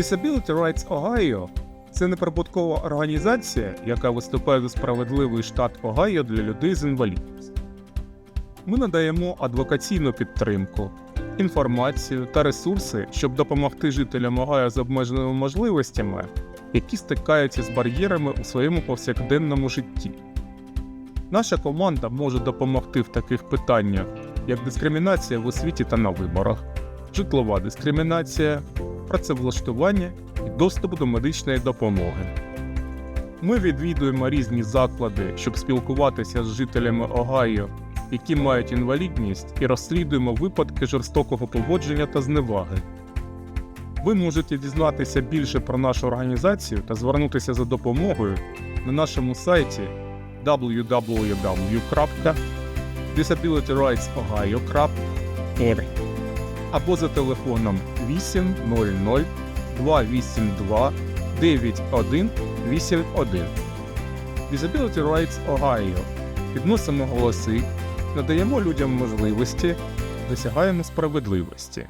Disability Rights Ohio це неприбуткова організація, яка виступає за справедливий штат Огайо для людей з інвалідністю. Ми надаємо адвокаційну підтримку, інформацію та ресурси, щоб допомогти жителям Огайо з обмеженими можливостями, які стикаються з бар'єрами у своєму повсякденному житті. Наша команда може допомогти в таких питаннях, як дискримінація в освіті та на виборах, житлова дискримінація, працевлаштування і доступ до медичної допомоги. Ми відвідуємо різні заклади, щоб спілкуватися з жителями Огайо, які мають інвалідність, і розслідуємо випадки жорстокого поводження та зневаги. Ви можете дізнатися більше про нашу організацію та звернутися за допомогою на нашому сайті www.disabilityrightsohio.org або за телефоном 800 282 9181. Disability Rights Ohio. Підносимо голоси, надаємо людям можливості, досягаємо справедливості.